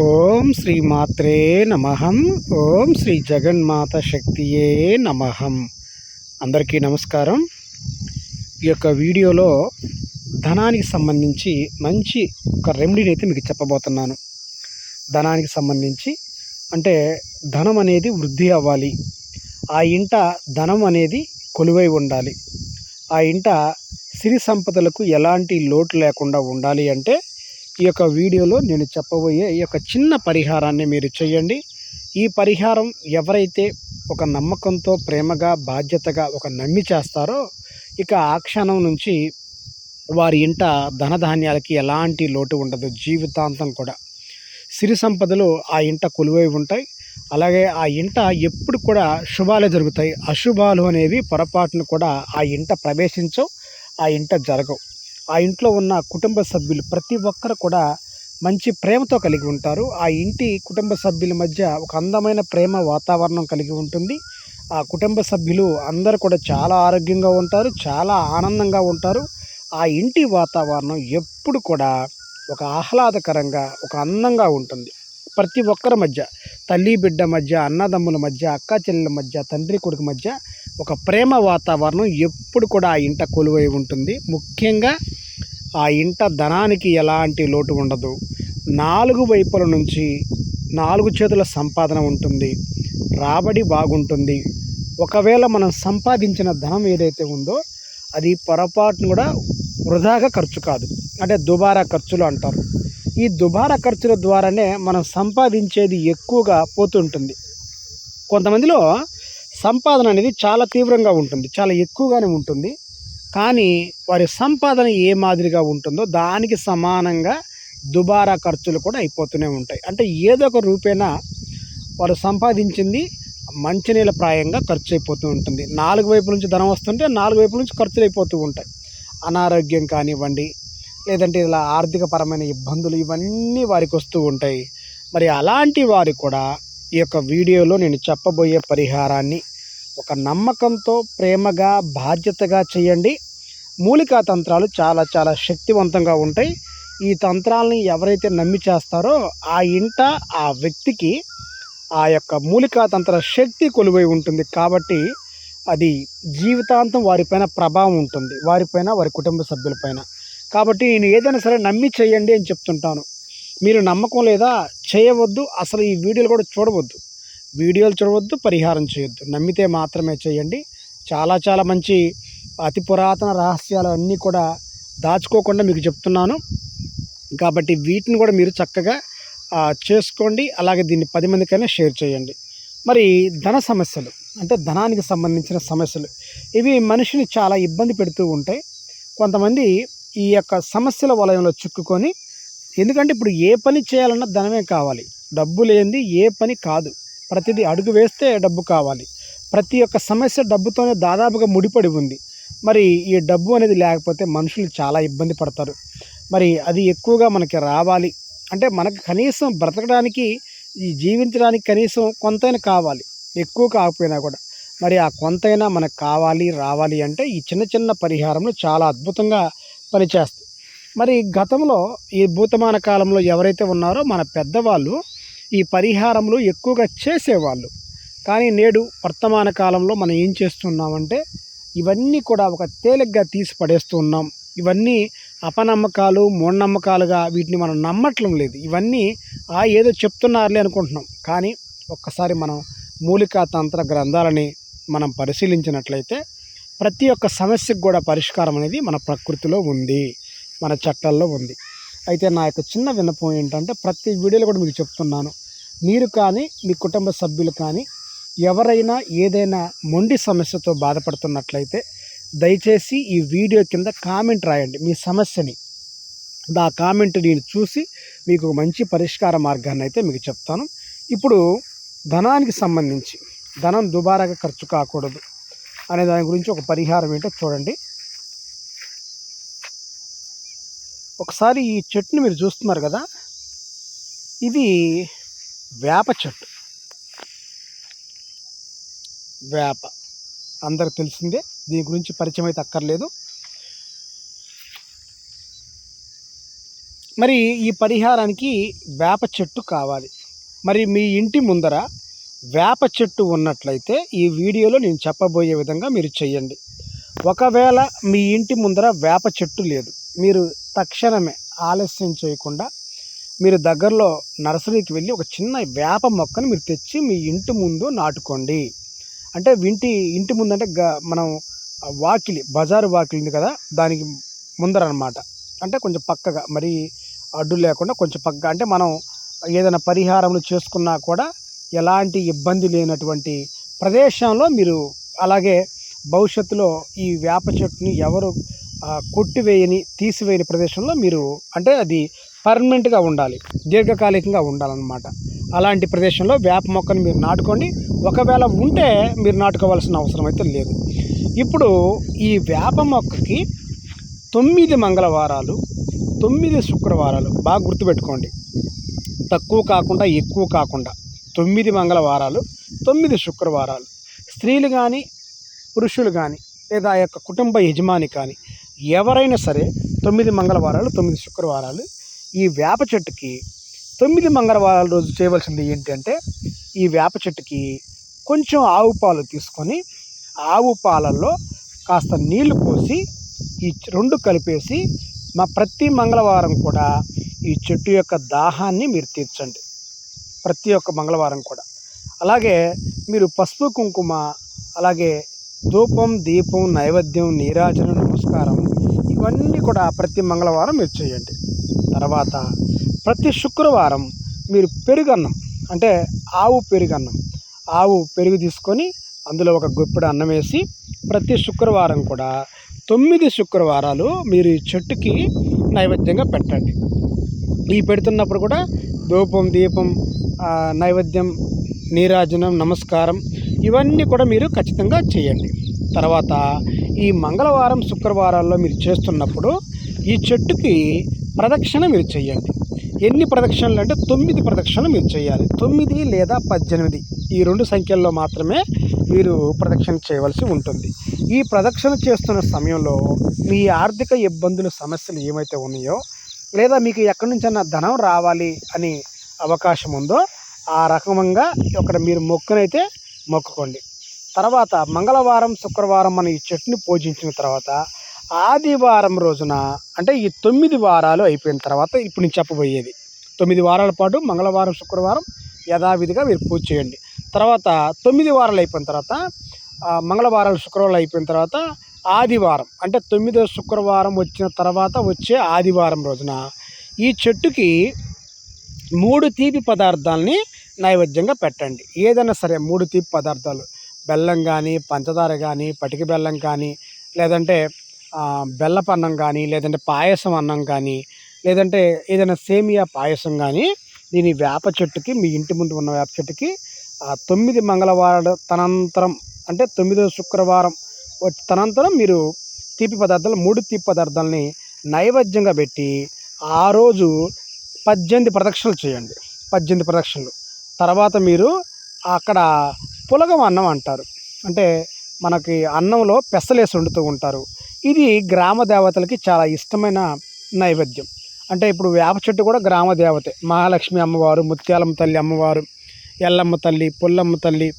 ఓం శ్రీ మాత్రే నమహం ఓం శ్రీ జగన్మాత శక్తియే నమహం అందరికీ నమస్కారం. ఈ యొక్క వీడియోలో ధనానికి సంబంధించి మంచి ఒక రెమెడీని అయితే మీకు చెప్పబోతున్నాను. ధనానికి సంబంధించి అంటే ధనం అనేది వృద్ధి అవ్వాలి. ఆ ఇంట ధనం అనేది కొలువై ఉండాలి. ఆ ఇంట సిరి సంపదలకు ఎలాంటి లోటు లేకుండా ఉండాలి అంటే ఈ యొక్క వీడియోలో నేను చెప్పబోయే ఈ యొక్క చిన్న పరిహారాన్ని మీరు చేయండి. ఈ పరిహారం ఎవరైతే ఒక నమ్మకంతో ప్రేమగా బాధ్యతగా ఒక నమ్మి చేస్తారో ఇక ఆ క్షణం నుంచి వారి ఇంట ధనధాన్యాలకి ఎలాంటి లోటు ఉండదు జీవితాంతం కూడా. సిరి సంపదలు ఆ ఇంట కొలువై ఉంటాయి. అలాగే ఆ ఇంట ఎప్పుడు కూడా శుభాలే జరుగుతాయి. అశుభాలు అనేవి పొరపాటును కూడా ఆ ఇంట ప్రవేశించవు ఆ ఇంట జరగవు. ఆ ఇంట్లో ఉన్న కుటుంబ సభ్యులు ప్రతి ఒక్కరు కూడా మంచి ప్రేమతో కలిగి ఉంటారు. ఆ ఇంటి కుటుంబ సభ్యుల మధ్య ఒక అందమైన ప్రేమ వాతావరణం కలిగి ఉంటుంది. ఆ కుటుంబ సభ్యులు అందరూ కూడా చాలా ఆరోగ్యంగా ఉంటారు చాలా ఆనందంగా ఉంటారు. ఆ ఇంటి వాతావరణం ఎప్పుడు కూడా ఒక ఆహ్లాదకరంగా ఒక అందంగా ఉంటుంది. ప్రతి ఒక్కరి మధ్య తల్లి బిడ్డ మధ్య అన్నదమ్ముల మధ్య అక్క చెల్లెల మధ్య తండ్రి కొడుకు మధ్య ఒక ప్రేమ వాతావరణం ఎప్పుడు కూడా ఆ ఇంట కొలువై ఉంటుంది. ముఖ్యంగా ఆ ఇంట ధనానికి ఎలాంటి లోటు ఉండదు. నాలుగు వైపుల నుంచి నాలుగు చేతుల సంపాదన ఉంటుంది. రాబడి బాగుంటుంది. ఒకవేళ మనం సంపాదించిన ధనం ఏదైతే ఉందో అది పొరపాటును కూడా వృధాగా ఖర్చు కాదు. అంటే దుబారా ఖర్చులు అంటారు. ఈ దుబారా ఖర్చుల ద్వారానే మనం సంపాదించేది ఎక్కువగా పోతుంటుంది. కొంతమందిలో సంపాదన అనేది చాలా తీవ్రంగా ఉంటుంది. చాలా ఎక్కువగానే ఉంటుంది. కానీ వారి సంపాదన ఏ మాదిరిగా ఉంటుందో దానికి సమానంగా దుబారా ఖర్చులు కూడా అయిపోతూనే ఉంటాయి. అంటే ఏదో ఒక రూపేణా వారు సంపాదించింది మంచినీళ్ళ ప్రాయంగా ఖర్చు అయిపోతూ ఉంటుంది. నాలుగు వైపు నుంచి ధనం వస్తుంటే నాలుగు వైపు నుంచి ఖర్చులు అయిపోతూ ఉంటాయి. అనారోగ్యం కానివ్వండి లేదంటే ఇలా ఆర్థికపరమైన ఇబ్బందులు ఇవన్నీ వారికి వస్తూ ఉంటాయి. మరి అలాంటి వారు కూడా ఈ యొక్క వీడియోలో నేను చెప్పబోయే పరిహారాన్ని ఒక నమ్మకంతో ప్రేమగా బాధ్యతగా చేయండి. మూలికా తంత్రాలు చాలా చాలా శక్తివంతంగా ఉంటాయి. ఈ తంత్రాలని ఎవరైతే నమ్మి చేస్తారో ఆ ఇంట ఆ వ్యక్తికి ఆ యొక్క మూలికా తంత్ర శక్తి కొలువై ఉంటుంది. కాబట్టి అది జీవితాంతం వారిపైన ప్రభావం ఉంటుంది. వారిపైన వారి కుటుంబ సభ్యులపైన కాబట్టి నేను ఏదైనా సరే నమ్మి చేయండి అని చెప్తుంటాను. మీరు నమ్మకం లేదా చేయవద్దు. అసలు ఈ వీడియోలు కూడా చూడవద్దు. వీడియోలు చూడవద్దు పరిహారం చేయొద్దు. నమ్మితే మాత్రమే చేయండి. చాలా చాలా మంచి అతి పురాతన రహస్యాలు అన్నీ కూడా దాచుకోకుండా మీకు చెప్తున్నాను. కాబట్టి వీటిని కూడా మీరు చక్కగా చేసుకోండి. అలాగే దీన్ని పది మందికైనా షేర్ చేయండి. మరి ధన సమస్యలు అంటే ధనానికి సంబంధించిన సమస్యలు ఇవి మనిషిని చాలా ఇబ్బంది పెడుతూ ఉంటాయి. కొంతమంది ఈ యొక్క సమస్యల వలయంలో చిక్కుకొని ఎందుకంటే ఇప్పుడు ఏ పని చేయాలన్నా ధనమే కావాలి. డబ్బు లేనిది ఏ పని కాదు. ప్రతిదీ అడుగు వేస్తే డబ్బు కావాలి. ప్రతి ఒక్క సమస్య డబ్బుతోనే దాదాపుగా ముడిపడి ఉంది. మరి ఈ డబ్బు అనేది లేకపోతే మనుషులు చాలా ఇబ్బంది పడతారు. మరి అది ఎక్కువగా మనకి రావాలి. అంటే మనకు కనీసం బ్రతకడానికి ఈ జీవించడానికి కనీసం కొంతైనా కావాలి. ఎక్కువ కాకపోయినా కూడా. మరి ఆ కొంతైనా మనకు కావాలి రావాలి అంటే ఈ చిన్న చిన్న పరిహారంలో చాలా అద్భుతంగా పనిచేస్తాయి. మరి గతంలో ఈ భూతమాన కాలంలో ఎవరైతే ఉన్నారో మన పెద్దవాళ్ళు ఈ పరిహారంలో ఎక్కువగా చేసేవాళ్ళు. కానీ నేడు వర్తమాన కాలంలో మనం ఏం చేస్తున్నామంటే ఇవన్నీ కూడా ఒక తేలిగ్గా తీసి పడేస్తూ ఉన్నాం. ఇవన్నీ అపనమ్మకాలు మూఢనమ్మకాలుగా వీటిని మనం నమ్మట్లం లేదు. ఇవన్నీ ఆ ఏదో చెప్తున్నారులే అనుకుంటున్నాం. కానీ ఒక్కసారి మనం మూలికా తంత్ర గ్రంథాలని మనం పరిశీలించినట్లయితే ప్రతి ఒక్క సమస్యకు కూడా పరిష్కారం అనేది మన ప్రకృతిలో ఉంది మన చట్టాల్లో ఉంది. అయితే నా యొక్క చిన్న విన్నపం ఏంటంటే ప్రతి వీడియోలో కూడా మీకు చెప్తున్నాను. మీరు కానీ మీ కుటుంబ సభ్యులు కానీ ఎవరైనా ఏదైనా మొండి సమస్యతో బాధపడుతున్నట్లయితే దయచేసి ఈ వీడియో కింద కామెంట్ రాయండి. మీ సమస్యని ఆ కామెంట్ నేను చూసి మీకు మంచి పరిష్కార మార్గాన్ని అయితే మీకు చెప్తాను. ఇప్పుడు ధనానికి సంబంధించి ధనం దుబారాగా ఖర్చు కాకూడదు అనే దాని గురించి ఒక పరిహారం ఏంటో చూడండి. ఒకసారి ఈ చెట్టుని మీరు చూస్తున్నారు కదా ఇది వేప చెట్టు. వేప. అందరికి తెలిసిందే దీని గురించి పరిచయం అయితే అక్కర్లేదు. మరి ఈ పరిహారానికి వేప చెట్టు కావాలి. మరి మీ ఇంటి ముందర వేప చెట్టు ఉన్నట్లయితే ఈ వీడియోలో నేను చెప్పబోయే విధంగా మీరు చేయండి ఒకవేళ మీ ఇంటి ముందర వేప చెట్టు లేదు మీరు తక్షణమే ఆలస్యం చేయకుండా మీరు దగ్గరలో నర్సరీకి వెళ్ళి ఒక చిన్న వేప మొక్కను మీరు తెచ్చి మీ ఇంటి ముందు నాటుకోండి. అంటే ఇంటి ఇంటి ముందు అంటే గ- మనం వాకిలి బజారు వాకిలి ఉంది కదా దానికి ముందర అనమాట అంటే కొంచెం పక్కగా మరి అడ్డు లేకుండా కొంచెం పక్కగా అంటే మనం ఏదైనా పరిహారములు చేసుకున్నా కూడా ఎలాంటి ఇబ్బంది లేనటువంటి ప్రదేశంలో మీరు అలాగే భవిష్యత్తులో ఈ వేప చెట్టుని ఎవరు కొట్టివేయని తీసివేయని ప్రదేశంలో మీరు అంటే అది పర్మనెంట్గా ఉండాలి దీర్ఘకాలికంగా ఉండాలన్నమాట. అలాంటి ప్రదేశంలో వేప మొక్కను మీరు నాటుకోండి. ఒకవేళ ఉంటే మీరు నాటుకోవాల్సిన అవసరం అయితే లేదు. ఇప్పుడు ఈ వేప మొక్కకి తొమ్మిది మంగళవారాలు తొమ్మిది శుక్రవారాలు బాగా గుర్తుపెట్టుకోండి. తక్కువ కాకుండా ఎక్కువ కాకుండా తొమ్మిది మంగళవారాలు తొమ్మిది శుక్రవారాలు. స్త్రీలు కానీ పురుషులు కానీ లేదా ఆ యొక్క కుటుంబ యజమాని కానీ ఎవరైనా సరే తొమ్మిది మంగళవారాలు తొమ్మిది శుక్రవారాలు ఈ వేప చెట్టుకి తొమ్మిది మంగళవారాల రోజు చేయవలసింది ఏంటంటే ఈ వేప చెట్టుకి కొంచెం ఆవు పాలు తీసుకొని ఆవు పాలల్లో కాస్త నీళ్ళు పోసి ఈ రెండు కలిపేసి మా ప్రతి మంగళవారం కూడా ఈ చెట్టు యొక్క దాహాన్ని మీరు తీర్చండి. ప్రతి ఒక్క మంగళవారం కూడా. అలాగే మీరు పసుపు కుంకుమ అలాగే ధూపం దీపం నైవేద్యం నీరాజన నమస్కారం ఇవన్నీ కూడా ప్రతి మంగళవారం మీరు చేయండి. తర్వాత ప్రతి శుక్రవారం మీరు పెరుగన్నం అంటే ఆవు పెరుగన్నం ఆవు పెరుగు తీసుకొని అందులో ఒక గుప్పెడు అన్నం వేసి ప్రతి శుక్రవారం కూడా తొమ్మిది శుక్రవారాలు మీరు ఈ చెట్టుకి నైవేద్యంగా పెట్టండి. ఈ పెడుతున్నప్పుడు కూడా ధూపం దీపం నైవేద్యం నీరాజనం నమస్కారం ఇవన్నీ కూడా మీరు ఖచ్చితంగా చేయండి. తర్వాత ఈ మంగళవారం శుక్రవారాల్లో మీరు చేస్తున్నప్పుడు ఈ చెట్టుకి ప్రదక్షిణ మీరు చేయండి. ఎన్ని ప్రదక్షిణలు అంటే తొమ్మిది ప్రదక్షిణలు మీరు చేయాలి. తొమ్మిది లేదా పద్దెనిమిది. ఈ రెండు సంఖ్యల్లో మాత్రమే మీరు ప్రదక్షిణ చేయవలసి ఉంటుంది. ఈ ప్రదక్షిణ చేస్తున్న సమయంలో మీ ఆర్థిక ఇబ్బందులు సమస్యలు ఏమైతే ఉన్నాయో లేదా మీకు ఎక్కడి నుంచైనా ధనం రావాలి అని అవకాశం ఉందో ఆ రకంగా ఇక్కడ మీరు మొక్కునైతే మొక్కుకోండి. తర్వాత మంగళవారం శుక్రవారం మనం ఈ చెట్టుని పూజించిన తర్వాత ఆదివారం రోజున అంటే ఈ తొమ్మిది వారాలు అయిపోయిన తర్వాత ఇప్పుడు నేను చెప్పబోయేది. తొమ్మిది వారాల పాటు మంగళవారం శుక్రవారం యథావిధిగా మీరు పూజ చేయండి. తర్వాత తొమ్మిది వారాలు అయిపోయిన తర్వాత మంగళవారాలు శుక్రవారాలు అయిపోయిన తర్వాత ఆదివారం అంటే తొమ్మిదో శుక్రవారం వచ్చిన తర్వాత వచ్చే ఆదివారం రోజున ఈ చెట్టుకి మూడు తీపి పదార్థాలని నైవేద్యంగా పెట్టండి. ఏదైనా సరే మూడు తీపి పదార్థాలు. బెల్లం కానీ పంచదార కానీ పటిక బెల్లం కానీ లేదంటే బెల్లపన్నం కానీ లేదంటే పాయసం అన్నం కానీ లేదంటే ఏదైనా సేమియా పాయసం కానీ దీని వేప చెట్టుకి మీ ఇంటి ముందు ఉన్న వేప చెట్టుకి తొమ్మిది మంగళవారం తనంతరం అంటే తొమ్మిదో శుక్రవారం తనంతరం మీరు తీపి పదార్థాలు మూడు తీపి పదార్థాలని నైవేద్యంగా పెట్టి ఆ రోజు పద్దెనిమిది ప్రదక్షిణలు చేయండి. పద్దెనిమిది ప్రదక్షిణలు. తర్వాత మీరు అక్కడ పులగం అన్నం అంటారు. అంటే మనకి అన్నంలో పెసలేసి వండుతూ ఉంటారు. ఇది గ్రామ దేవతలకి చాలా ఇష్టమైన నైవేద్యం. అంటే ఇప్పుడు వేప చెట్టు కూడా గ్రామ దేవతే. మహాలక్ష్మి అమ్మవారు ముత్యాలమ్మ తల్లి అమ్మవారు ఎల్లమ్మ తల్లి పుల్లమ్మ తల్లి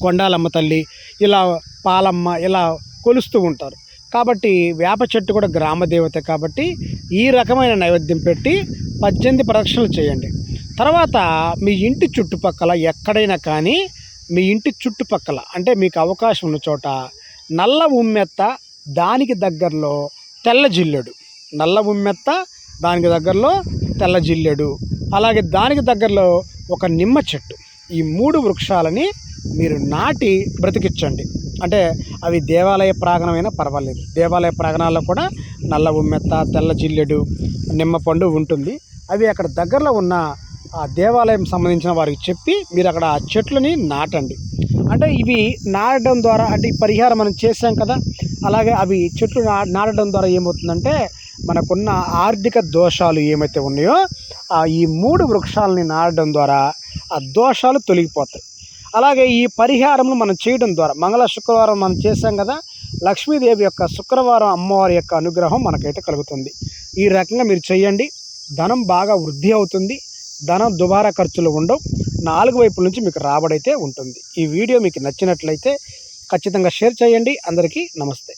కొండాలమ్మ తల్లి ఇలా పాలమ్మ ఇలా కొలుస్తూ ఉంటారు. కాబట్టి వేప చెట్టు కూడా గ్రామ దేవత కాబట్టి ఈ రకమైన నైవేద్యం పెట్టి పద్దెనిమిది ప్రదక్షిణలు చేయండి. తర్వాత మీ ఇంటి చుట్టుపక్కల ఎక్కడైనా కానీ మీ ఇంటి చుట్టుపక్కల అంటే మీకు అవకాశం ఉన్న చోట నల్ల ఉమ్మెత్త దానికి దగ్గరలో తెల్ల జిల్లెడు. నల్ల ఉమ్మెత్త దానికి దగ్గరలో తెల్ల జిల్లెడు. అలాగే దానికి దగ్గరలో ఒక నిమ్మ చెట్టు. ఈ మూడు వృక్షాలని మీరు నాటి బ్రతికించండి అంటే అవి దేవాలయ ప్రాంగణమైనా పర్వాలేదు. దేవాలయ ప్రాంగణాల్లో కూడా నల్ల ఉమ్మెత్త తెల్ల జిల్లెడు నిమ్మపండు ఉంటుంది. అవి అక్కడ దగ్గరలో ఉన్న ఆ దేవాలయం సంబంధించిన వారికి చెప్పి మీరు అక్కడ ఆ చెట్లని నాటండి. అంటే ఇవి నాటడం ద్వారా అంటే ఈ పరిహారం మనం చేసాం కదా అలాగే అవి చెట్లు నా నాటడం ద్వారా ఏమవుతుందంటే మనకున్న ఆర్థిక దోషాలు ఏమైతే ఉన్నాయో ఆ ఈ మూడు వృక్షాలని నాటడం ద్వారా ఆ దోషాలు తొలగిపోతాయి. అలాగే ఈ పరిహారము మనం చేయడం ద్వారా మంగళ శుక్రవారం మనం చేసాం కదా లక్ష్మీదేవి యొక్క శుక్రవారం అమ్మవారి యొక్క అనుగ్రహం మనకైతే కలుగుతుంది. ఈ రకంగా మీరు చేయండి ధనం బాగా వృద్ధి అవుతుంది. ధనం దుబారా ఖర్చులు ఉండవు. నాలుగు వైపుల నుంచి మీకు రాబడైతే ఉంటుంది. ఈ వీడియో మీకు నచ్చినట్లయితే ఖచ్చితంగా షేర్ చేయండి. అందరికీ నమస్తే.